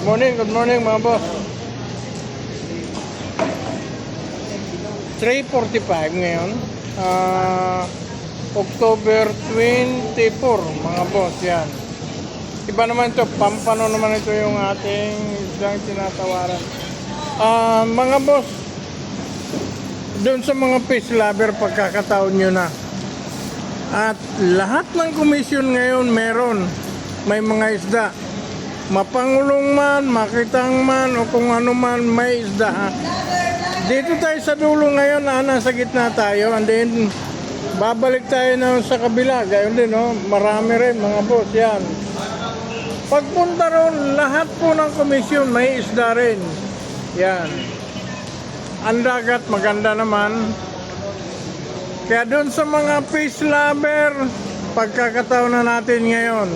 Morning, good morning mga boss. 3.45 ngayon. Ah, October 24 mga boss yan. Iba naman ito, pampano naman ito yung ating isang tinatawaran. Ah, mga boss, doon sa mga fish lover pagkakataon nyo na. At lahat ng komisyon ngayon meron. May mga isda. Mapangulong man, makitang man, o kung ano man, may isda. Dito tayo sa dulo ngayon, ah, nasa gitna tayo. And then, babalik tayo na sa kabila. Gayon din, no? Marami rin, mga boss, yan. Pagpunta ron, lahat po ng komisyon may isda rin. Yan. Ang dagat, maganda naman. Kaya doon sa mga fish lover, pagkakataon na natin ngayon.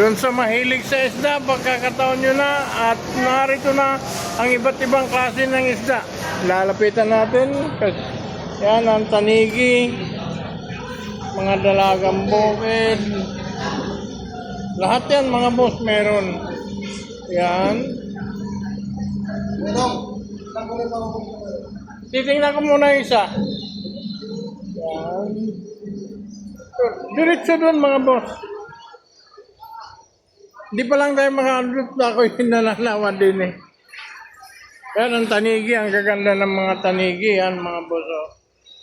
Doon sa mahilig sa isda, pagkakataon nyo na at narito na ang iba't ibang klase ng isda. Lalapitan natin. Yan, ang tanigi, mga dalagang bukid. Lahat yan mga boss meron. Yan. Titingnan ko muna isa. Yan. Diretso doon mga boss. Hindi pa lang tayo makaandot na ako yung nananawa din eh. Yan ang tanigi, ang gaganda ng mga tanigi yan mga boss. oh.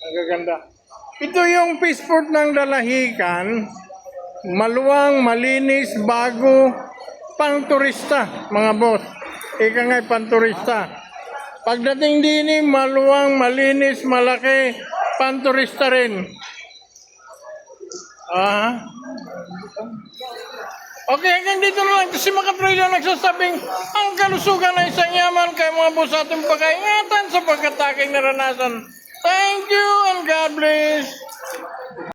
Ang gaganda. Ito yung passport ng dalahikan. Maluwang, malinis, bago, pang turista mga boss. Ika nga'y pang turista. Pagdating din eh, maluwang, malinis, malaki, pang turista rin. Ah. Okay, hanggang dito lang kasi makatrail nagsasabing ang kalusugan ng isang yaman kay mga boss ating pagkaingatan sa pagkataking naranasan. Thank you and God bless.